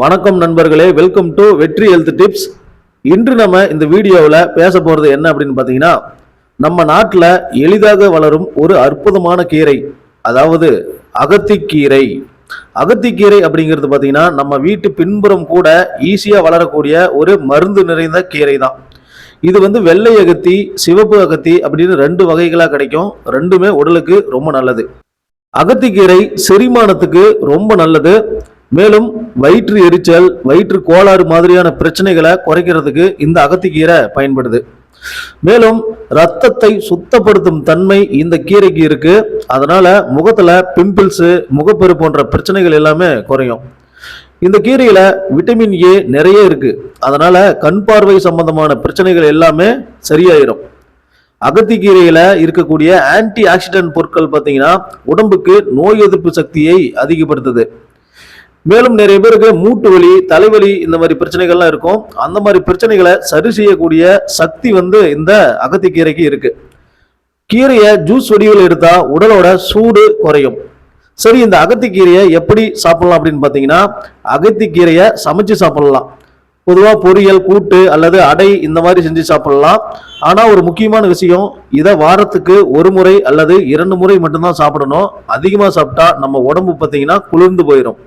வணக்கம் நண்பர்களே welcome to Vetri health tips இன்று நம்ம இந்த வீடியோவில் பேச போகிறது என்ன அப்படின்னு பார்த்தீங்கன்னா நம்ம நாட்டில் எளிதாக வளரும் ஒரு அற்புதமான கீரை அதாவது அகத்திக்கீரை. அகத்திக்கீரை அப்படிங்கிறது பார்த்தீங்கன்னா நம்ம வீட்டு பின்புறம் கூட ஈஸியாக வளரக்கூடிய ஒரு மருந்து நிறைந்த கீரை தான் இது வந்து வெள்ளை அகத்தி சிவப்பு அகத்தி அப்படின்னு ரெண்டு வகைகளாக கிடைக்கும். ரெண்டுமே உடலுக்கு ரொம்ப நல்லது. அகத்திக்கீரை செரிமானத்துக்கு ரொம்ப நல்லது. மேலும் வயிற்று எரிச்சல் வயிற்று கோளாறு மாதிரியான பிரச்சனைகளை குறைக்கிறதுக்கு இந்த அகத்திக்கீரை பயன்படுது. மேலும் ரத்தத்தை சுத்தப்படுத்தும் தன்மை இந்த கீரைக்கு இருக்கு. அதனால முகத்துல பிம்பிள்ஸ் முகப்பெரு போன்ற பிரச்சனைகள் எல்லாமே குறையும். இந்த கீரையில விட்டமின் ஏ நிறைய இருக்கு. அதனால கண் பார்வை சம்பந்தமான பிரச்சனைகள் எல்லாமே சரியாயிரும். அகத்திக்கீரையில இருக்கக்கூடிய ஆன்டி ஆக்சிடென்ட் பொருட்கள் பார்த்தீங்கன்னா உடம்புக்கு நோய் எதிர்ப்பு சக்தியை அதிகப்படுத்துது. மேலும் நிறைய பேருக்கு மூட்டு வலி தலைவலி இந்த மாதிரி பிரச்சனைகள்லாம் இருக்கும். அந்த மாதிரி பிரச்சனைகளை சரி செய்யக்கூடிய சக்தி வந்து இந்த அகத்திக்கீரைக்கு இருக்கு. கீரையை ஜூஸ் வடிவில் எடுத்தால் உடலோட சூடு குறையும். சரி இந்த அகத்திக்கீரையை எப்படி சாப்பிடலாம் அப்படின்னு பார்த்தீங்கன்னா அகத்திக்கீரையை சமைச்சு சாப்பிடலாம். பொதுவாக பொரியல் கூட்டு அல்லது அடை இந்த மாதிரி செஞ்சு சாப்பிடலாம். ஆனால் ஒரு முக்கியமான விஷயம் இதை வாரத்துக்கு ஒரு முறை அல்லது இரண்டு முறை மட்டும்தான் சாப்பிடணும். அதிகமாக சாப்பிட்டா நம்ம உடம்பு பார்த்தீங்கன்னா குளிர்ந்து போயிடும்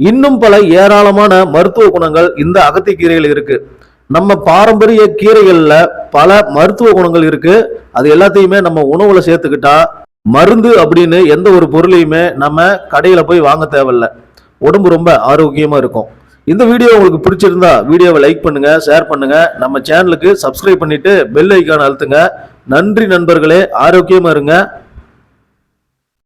இன்னும் பல ஏராளமான மருத்துவ குணங்கள் இந்த அகத்திக்கீரைகள் இருக்கு. நம்ம பாரம்பரிய கீரைகளில் பல மருத்துவ குணங்கள் இருக்கு. அது எல்லாத்தையுமே நம்ம உணவுல சேர்த்துக்கிட்டா மருந்து அப்படின்னு எந்த ஒரு பொருளையுமே நம்ம கடையில போய் வாங்க தேவையில்ல. உடம்பு ரொம்ப ஆரோக்கியமா இருக்கும். இந்த வீடியோ உங்களுக்கு பிடிச்சிருந்தா வீடியோவை லைக் பண்ணுங்க ஷேர் பண்ணுங்க. நம்ம சேனலுக்கு சப்ஸ்கிரைப் பண்ணிட்டு பெல் ஐக்கான் அழுத்துங்க. நன்றி நண்பர்களே ஆரோக்கியமா இருங்க.